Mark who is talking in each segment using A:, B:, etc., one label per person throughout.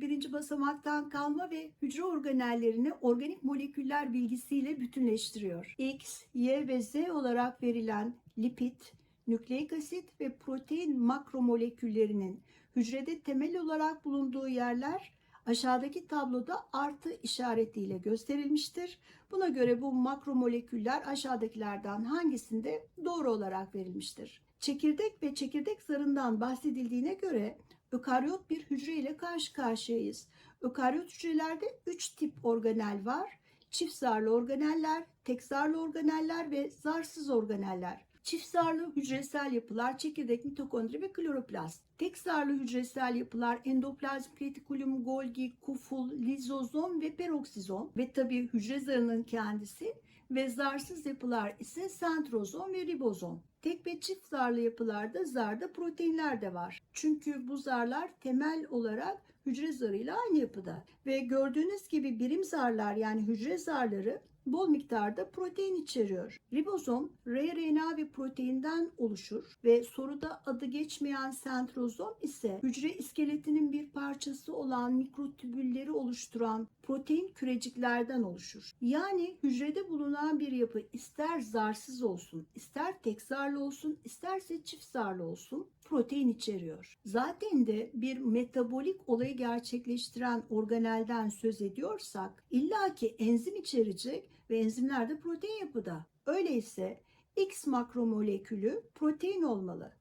A: birinci basamaktan kalma ve hücre organellerini organik moleküller bilgisiyle bütünleştiriyor. X, Y ve Z olarak verilen lipid, nükleik asit ve protein makromoleküllerinin hücrede temel olarak bulunduğu yerler aşağıdaki tabloda artı işaretiyle gösterilmiştir. Buna göre bu makromoleküller aşağıdakilerden hangisinde doğru olarak verilmiştir? Çekirdek ve çekirdek zarından bahsedildiğine göre ökaryot bir hücre ile karşı karşıyayız. Ökaryot hücrelerde 3 tip organel var. Çift zarlı organeller, tek zarlı organeller ve zarsız organeller. Çift zarlı hücresel yapılar çekirdek, mitokondri ve kloroplast. Tek zarlı hücresel yapılar endoplazm, retikulum, Golgi, kuful, lizozom ve peroksizom ve tabii hücre zarının kendisi ve zarsız yapılar ise sentrozom ve ribozom. Tek ve çift zarlı yapılarda zarda proteinler de var. Çünkü bu zarlar temel olarak hücre zarıyla aynı yapıda. Ve gördüğünüz gibi birim zarlar yani hücre zarları bol miktarda protein içeriyor. Ribozom, rRNA ve proteinden oluşur ve soruda adı geçmeyen sentrozom ise hücre iskeletinin bir parçası olan mikrotübülleri oluşturan protein küreciklerden oluşur. Yani hücrede bulunan bir yapı ister zarsız olsun, ister tek zarlı olsun, isterse çift zarlı olsun protein içeriyor. Zaten de bir metabolik olayı gerçekleştiren organelden söz ediyorsak illaki enzim içerecek ve enzimler de protein yapıda. Öyleyse X makromolekülü protein olmalı.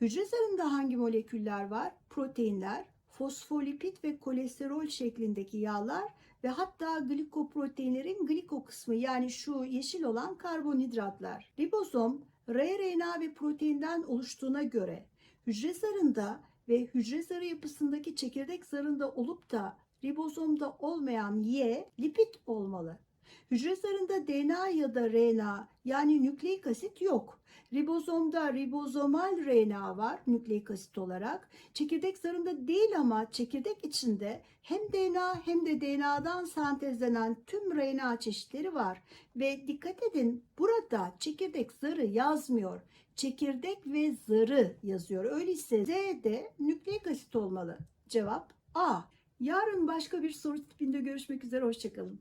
A: Hücre zarında hangi moleküller var? Proteinler, fosfolipid ve kolesterol şeklindeki yağlar ve hatta glikoproteinlerin gliko kısmı yani şu yeşil olan karbonhidratlar. Ribozom, rRNA ve proteinden oluştuğuna göre hücre zarında ve hücre zarı yapısındaki çekirdek zarında olup da ribozomda olmayan Y lipid olmalı. Hücre zarında DNA ya da RNA yani nükleik asit yok. Ribozomda ribozomal RNA var nükleik asit olarak. Çekirdek zarında değil ama çekirdek içinde hem DNA hem de DNA'dan sentezlenen tüm RNA çeşitleri var. Ve dikkat edin burada çekirdek zarı yazmıyor. Çekirdek ve zarı yazıyor. Öyleyse Z de nükleik asit olmalı. Cevap A. Yarın başka bir soru tipinde görüşmek üzere. Hoşçakalın.